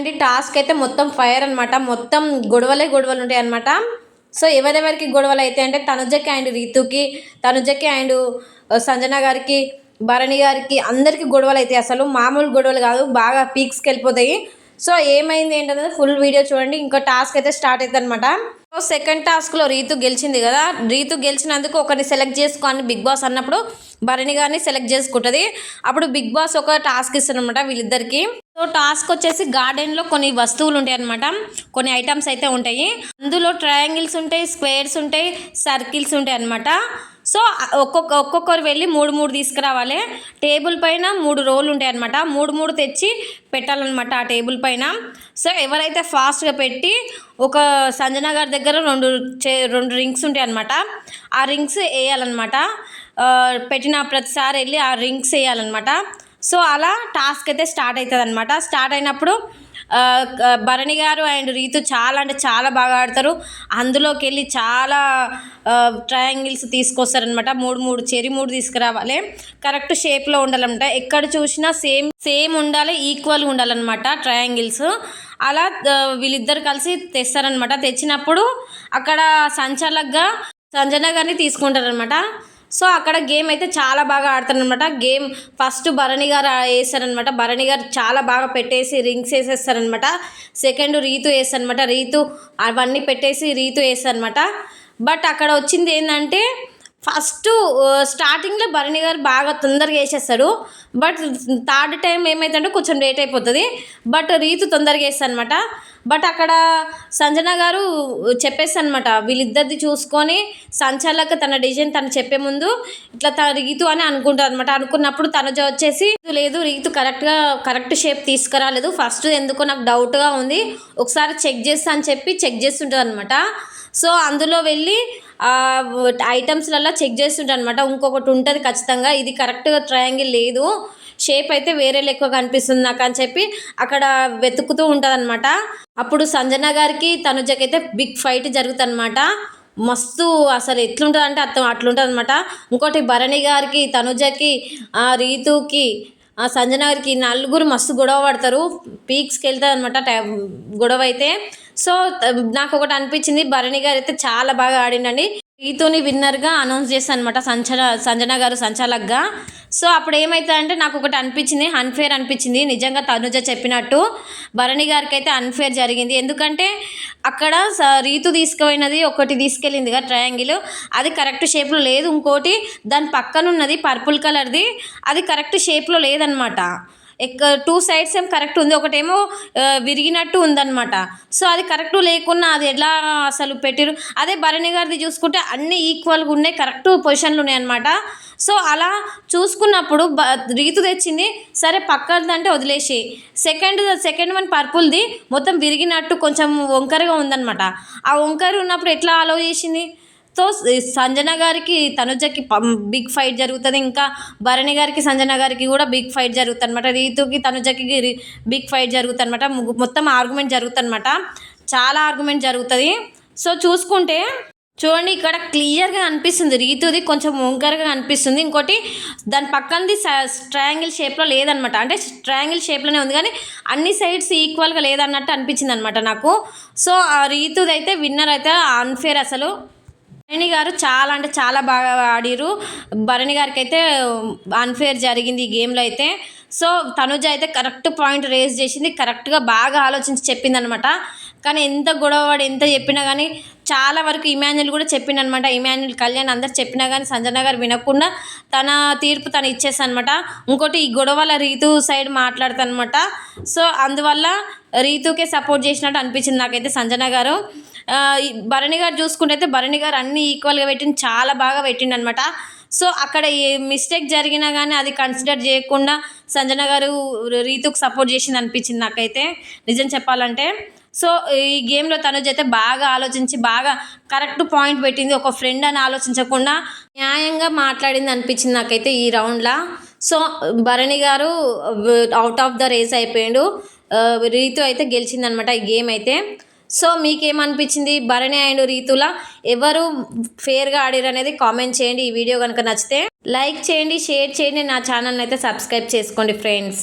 చూడండి టాస్క్ అయితే మొత్తం ఫైర్ అనమాట మొత్తం గొడవలే గొడవలు ఉంటాయి అనమాట సో ఎవరెవరికి గొడవలు అయితే అంటే తనుజకి అండ్ రీతుకి తనుజకి అండ్ సంజన గారికి భరణి గారికి అందరికీ గొడవలు అవుతాయి అసలు మామూలు గొడవలు కాదు బాగా పీక్స్కి వెళ్ళిపోతాయి. సో ఏమైంది ఏంటంటే ఫుల్ వీడియో చూడండి. ఇంకో టాస్క్ అయితే స్టార్ట్ అవుతుంది అనమాట సెకండ్ టాస్క్లో రీతు గెలిచింది కదా. రీతు గెలిచినందుకు ఒకరిని సెలెక్ట్ చేసుకోని బిగ్ బాస్ అన్నప్పుడు భరణి గారిని సెలెక్ట్ చేసుకుంటుంది. అప్పుడు బిగ్ బాస్ ఒక టాస్క్ ఇస్తారనమాట వీళ్ళిద్దరికి. సో టాస్క్ వచ్చేసి గార్డెన్లో కొన్ని వస్తువులు ఉంటాయి అనమాట కొన్ని ఐటమ్స్ అయితే ఉంటాయి. అందులో ట్రయాంగిల్స్ ఉంటాయి స్క్వేర్స్ ఉంటాయి సర్కిల్స్ ఉంటాయి అనమాట సో ఒక్కొక్క ఒక్కొక్కరు వెళ్ళి మూడు మూడు తీసుకురావాలి. టేబుల్ పైన మూడు రోలు ఉంటాయి అనమాట మూడు మూడు తెచ్చి పెట్టాలన్నమాట ఆ టేబుల్ పైన. సో ఎవరైతే ఫాస్ట్గా పెట్టి ఒక సంజన గారి దగ్గర రెండు చే రెండు రింగ్స్ ఉంటాయి అనమాట ఆ రింగ్స్ వేయాలన్నమాట. పెట్టిన ప్రతిసారి వెళ్ళి ఆ రింగ్స్ వేయాలన్నమాట. సో అలా టాస్క్ అయితే స్టార్ట్ అవుతుంది అనమాట స్టార్ట్ అయినప్పుడు భరణి గారు అండ్ రీతు చాలా అంటే చాలా బాగా ఆడతారు. అందులోకి వెళ్ళి చాలా ట్రయాంగిల్స్ తీసుకొస్తారనమాట మూడు మూడు చెరి మూడు తీసుకురావాలి. కరెక్ట్ షేప్లో ఉండాలన్నమాట. ఎక్కడ చూసినా సేమ్ సేమ్ ఉండాలి ఈక్వల్గా ఉండాలన్నమాట ట్రయాంగిల్స్ అలా వీళ్ళిద్దరు కలిసి తెస్తారనమాట తెచ్చినప్పుడు అక్కడ సంచాలకుగా సంజన గారిని తీసుకుంటారనమాట సో అక్కడ గేమ్ అయితే చాలా బాగా ఆడతారనమాట గేమ్ ఫస్ట్ భరణి గారు వేస్తారనమాట భరణి గారు చాలా బాగా పెట్టేసి రింగ్స్ వేసేస్తారనమాట సెకండ్ రీతు వేస్తారనమాట రీతు అవన్నీ పెట్టేసి రీతు వేస్తారనమాట బట్ అక్కడ వచ్చింది ఏంటంటే ఫస్ట్ స్టార్టింగ్లో భరణి గారు బాగా తొందరగా వేసేస్తాడు. బట్ థర్డ్ టైం ఏమైతుందంటే కొంచెం లేట్ అయిపోతుంది. బట్ రీతు తొందరగా వేస్తాను అనమాట బట్ అక్కడ సంజన గారు చెప్పేస్తాను అనమాట వీళ్ళిద్దరిది చూసుకొని సంచాలక తన డిజైన్ తను చెప్పే ముందు ఇట్లా తన రీతు అని అనుకుంటారు అనమాట అనుకున్నప్పుడు తన వచ్చేసి లేదు రీతు కరెక్ట్గా కరెక్ట్ షేప్ తీసుకురాలేదు. ఫస్ట్ ఎందుకో నాకు డౌట్గా ఉంది. ఒకసారి చెక్ చేస్తా అని చెప్పి చెక్ చేస్తుంటుంది అనమాట సో అందులో వెళ్ళి ఐటమ్స్లలో చెక్ చేస్తుంటాను అనమాట ఇంకొకటి ఉంటుంది ఖచ్చితంగా. ఇది కరెక్ట్గా ట్రయాంగిల్ లేదు. షేప్ అయితే వేరే లెక్క కనిపిస్తుంది నాకు అని చెప్పి అక్కడ వెతుకుతూ ఉంటుంది అనమాట అప్పుడు సంజన గారికి తనుజకైతే బిగ్ ఫైట్ జరుగుతుంది అనమాట మస్తు అసలు ఎట్లుంటుంది అంటే అర్థం అట్లుంటుంది అనమాట ఇంకోటి భరణి గారికి తనుజకి రీతుకి ఆ సంజన గారికి నలుగురు మస్తు గొడవ పడతారు. పీక్స్కి వెళ్తుంది అనమాట గొడవ అయితే సో నాకు ఒకటి అనిపించింది. భరణి గారు అయితే చాలా బాగా ఆడిండండి. రీతుని విన్నర్గా అనౌన్స్ చేస్తాను అనమాట సంచన సంజన గారు సంచాలక్గా. సో అప్పుడు ఏమవుతుందంటే నాకు ఒకటి అనిపించింది. అన్ఫేర్ అనిపించింది. నిజంగా తనుజ చెప్పినట్టు భరణి గారికి అయితే అన్ఫేర్ జరిగింది. ఎందుకంటే అక్కడ స- రీతు తీసుకుపోయినది ఒకటి తీసుకెళ్ళింది కదా ట్రయాంగిల్. అది కరెక్ట్ షేప్లో లేదు. ఇంకోటి దాని పక్కనున్నది పర్పుల్ కలర్ది. అది కరెక్ట్ షేప్లో లేదనమాట ఎక్క టూ సైడ్స్ ఏం కరెక్ట్ ఉంది. ఒకటేమో విరిగినట్టు ఉందన్నమాట. సో అది కరెక్ట్ లేకున్నా అది ఎలా అసలు పెట్టిరు? అదే భరణి గారిది చూసుకుంటే అన్ని ఈక్వల్గా ఉన్నాయి కరెక్ట్ పొజిషన్లు ఉన్నాయి అనమాట సో అలా చూసుకున్నప్పుడు బ రీతు తెచ్చింది సరే పక్కదంటే వదిలేసి. సెకండ్ సెకండ్ వన్ పర్పుల్ది మొత్తం విరిగినట్టు కొంచెం వంకరగా ఉందన్నమాట. ఆ వంకర ఉన్నప్పుడు ఎట్లా అలో చేసింది? సో సంజన గారికి తనుజకి బిగ్ ఫైట్ జరుగుతుంది. ఇంకా భరణి గారికి సంజన గారికి కూడా బిగ్ ఫైట్ జరుగుతుంది అనమాట రీతుకి తనుజకి బిగ్ ఫైట్ జరుగుతుంది అనమాట మొత్తం ఆర్గ్యుమెంట్ జరుగుతుంది అనమాట చాలా ఆర్గ్యుమెంట్ జరుగుతుంది. సో చూసుకుంటే చూడండి ఇక్కడ క్లియర్గా అనిపిస్తుంది. రీతుది కొంచెం వంకరగా అనిపిస్తుంది. ఇంకోటి దాని పక్కనది ట్రయాంగిల్ షేప్లో లేదనమాట అంటే ట్రయాంగిల్ షేప్లోనే ఉంది. కానీ అన్ని సైడ్స్ ఈక్వల్గా లేదన్నట్టు అనిపించింది అనమాట నాకు. సో ఆ రీతుది అయితే విన్నర్ అయితే అన్ఫేర్ అసలు. భరణి గారు చాలా అంటే చాలా బాగా ఆడిరు భరణి గారికి అయితే అన్ఫేర్ జరిగింది ఈ గేమ్లో అయితే. సో తనుజ అయితే కరెక్ట్ పాయింట్ రేస్ చేసింది. కరెక్ట్గా బాగా ఆలోచించి చెప్పింది అనమాట కానీ ఎంత గొడవవాడు ఎంత చెప్పినా కానీ చాలా వరకు ఇమాన్యుల్ కూడా చెప్పిండు అనమాట ఇమాన్యుల్ కళ్యాణ్ అందరు చెప్పినా కానీ సంజన గారు వినకుండా తన తీర్పు తను ఇచ్చేసనమాట. ఇంకోటి ఈ గొడవల రీతు సైడ్ మాట్లాడతానమాట. సో అందువల్ల రీతుకే సపోర్ట్ చేసినట్టు అనిపించింది నాకైతే సంజన గారు. భరణి గారు చూసుకుంటే అయితే భరణి గారు అన్ని ఈక్వల్గా పెట్టింది చాలా బాగా పెట్టిండు అనమాట సో అక్కడ ఏ మిస్టేక్ జరిగినా కానీ అది కన్సిడర్ చేయకుండా సంజన గారు రీతుకు సపోర్ట్ చేసింది అనిపించింది నాకైతే నిజం చెప్పాలంటే. సో ఈ గేమ్లో తనుజ్ అయితే బాగా ఆలోచించి బాగా కరెక్ట్ పాయింట్ పెట్టింది. ఒక ఫ్రెండ్ అని ఆలోచించకుండా న్యాయంగా మాట్లాడింది అనిపించింది నాకైతే ఈ రౌండ్లో so Bharani garu out of the race అయిపోయాడు. రీతు అయితే గెలిచిందనమాట ఈ గేమ్ అయితే. సో మీకేమనిపించింది? భరణి అండ్ రీతుల ఎవరు ఫేర్గా ఆడారు అనేది కామెంట్ చేయండి. ఈ వీడియో కనుక నచ్చితే లైక్ చేయండి షేర్ చేయండి. నా ఛానల్ని అయితే సబ్స్క్రైబ్ చేసుకోండి ఫ్రెండ్స్